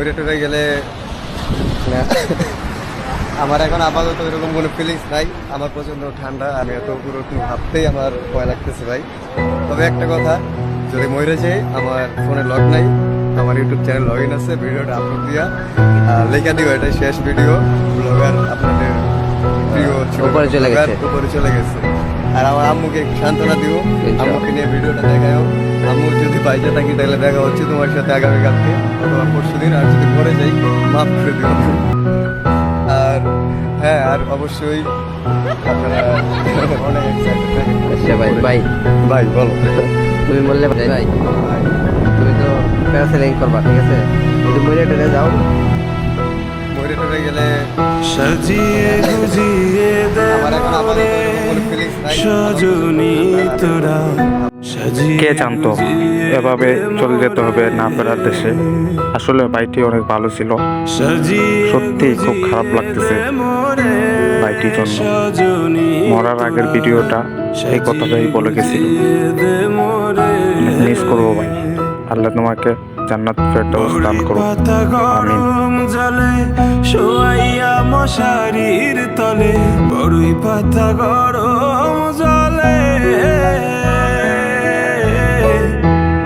ময়ূরে টুরে গেলে আমার এখন আপাতত এরকম কোনো ফিলিংস নাই। আমার প্রচণ্ড ঠান্ডা আমি এত উঠবো ভাবতেই আমার ভয় লাগতেছে ভাই। তবে একটা কথা যদি ময়ূরে যাই আমার ফোনে লগ নাই আমার ইউটিউব চ্যানেল লগ ইন আছে ভিডিওটা আপলোড দিয়া। আর লেখা দিও এটা শেষ ভিডিও ব্লগার আপনাদের প্রিয় ছোট উপরে চলে গেছে। উপরে চলে গেছে। আর আমার আম্মুকে সান্ত্বনা দিও। ইনশাআল্লাহ। আম্মুকে নিয়ে ভিডিওটা দেখাও আম্মু যদি বাইরে থাকি তাহলে দেখা হচ্ছে তোমার সাথে আগামীকালকে অথবা পরশু দিন আর যদি পরে যাই মাফ করে দিও। আর হ্যাঁ আর অবশ্যই। আচ্ছা ভাই ভাই ভাই বলো। তুমি বললে ভাই ভাই তুমি তো প্যারাসেলিং করবা ঠিক আছে? যদি মরে টরে যাও। ময়ূরে টরে গেলে সাজিয়ে গুজিয়ে আমার এখন আপাতত সজনী তোরা কে জানতো? এভাবে চলে যেতে হবে না ফেরার দেশে। আসলে বাইটি অনেক ভালো ছিল। সত্যি খুব খারাপ লাগতেছে বাইটির জন্য। মরার আগের ভিডিওটা এই কথাটাই বলে গেছিল। মিস করব ভাই। আল্লাহ তোমাকে জান্নাত ফেরদাউস দান পাতা আমিন। জলে শোয়াইয়া মশারির তলে। বড়ই পাতা গরম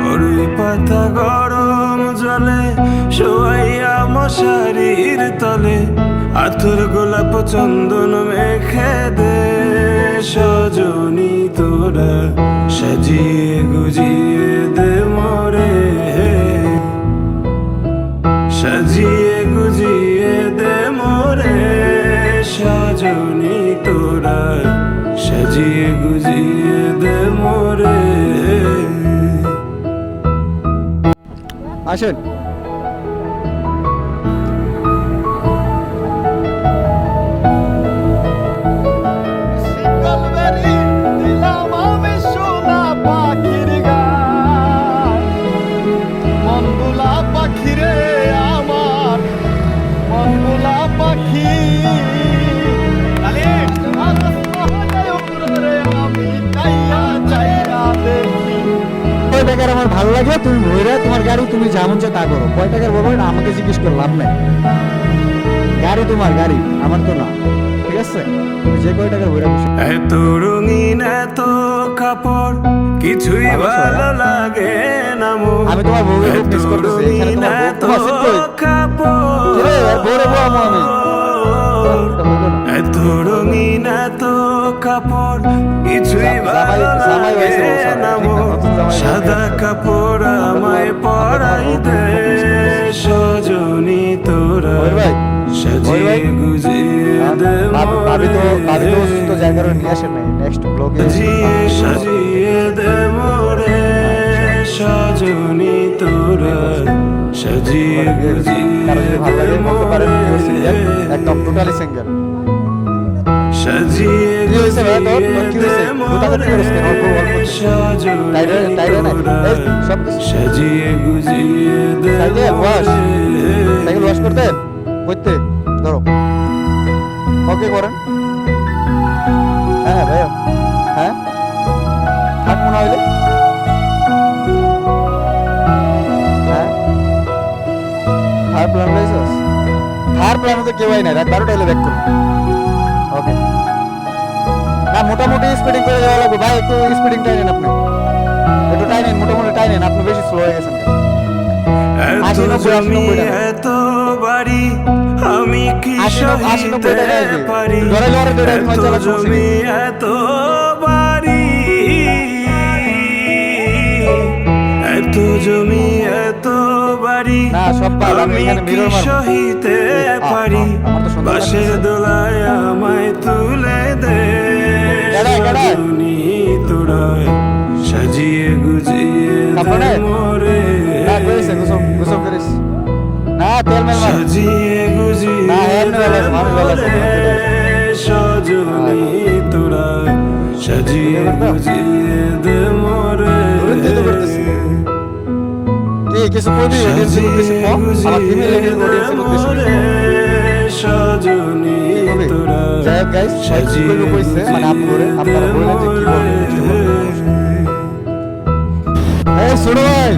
বড়ই পাতা গরম জলে তলে। আথুর গোলাপ চন্দন মেখে দে, সজনী তোরা, সাজিয়ে গুজিয়ে দে মরে। গুজিয়ে দে মোরে। আসেন। আমার ভালো লাগে তুমি ভৈরা তোমার গাড়ি তুমি যেমন চাও তা করো। কয় টাকার না আমাকে জিজ্ঞেস করে লাভ নাই। গাড়ি তোমার গাড়ি আমার তো না। ঠিক আছে? তুমি যে কয় টাকার ভৈরা বসে এত রঙিন এত কাপড় কিছুই ভালো লাগে না আমি তোমার বউকে খুব miss করতেছি। এখানে তোমার বউ- তোমার? কাপড়। বউরে বউ আমি। এত রঙিন এত কাপড় কিছুই ভালো লাগে না সাদা কাপড় আমায় পরাই দে সজনী তোরা। সাজিয়ে গুজিয়ে দে ভাবি তো ভাবি তো। অসুস্থ জায়গায় নিয়ে আসেন নাই। নেক্সট ব্লগে সাজিয়ে সাজিয়ে দে মোরে সজনী তোরা। সাজিয়ে গুজিয়ে ভালো লাগে বলতে পারেন। একদম টোটালি সিঙ্গেল সাজিয়ে কি হয়েছে ভাই তোর? তোর কি হয়েছে? কোথাকার কি হয়েছে? অল্প অল্প টাইরে টাইরে নাই এই, সব সাজিয়ে গুজিয়ে সাইকেল ওয়াশ মোরে। সাইকেল ওয়াশ করতে। করতে ধরো। ওকে করেন। হ্যাঁ ভাইয়া। হ্যাঁ? থাক মনে হইলে হ্যাঁ? থার প্ল্যান প্ল্যান তো কেউ নাই। রাত বারোটা হলে ব্যাক করুন। ওকে না মোটামুটি স্পিডিং করে যাওয়া লাগবে। ভাই একটু স্পিডিং টাইনেন আপনি। একটু টাইনেন মোটামুটি টাইনেন আপনি বেশি স্লো হয়ে গেছেন এত বাড়ি সহিতে পারি? এত জমি এত বাড়ি আমি কি সহিতে বাসের দোলায় আমায় তুলে দে। তোরায় সাজিয়ে গুজিয়ে? মোরে। মার। সাজিয়ে গুজিয়ে আছে। সজনী তোরা সাজিয়ে গুজিয়ে দে মোরে। কিছু কবি উদ্দেশ্যে কম আমার ফিমেল অডিয়েন্স উদ্দেশ্যে সজনী তোরা সাজিয়ে মানে আপনারা বললেন যে কি বলবেন ছোট ভাই।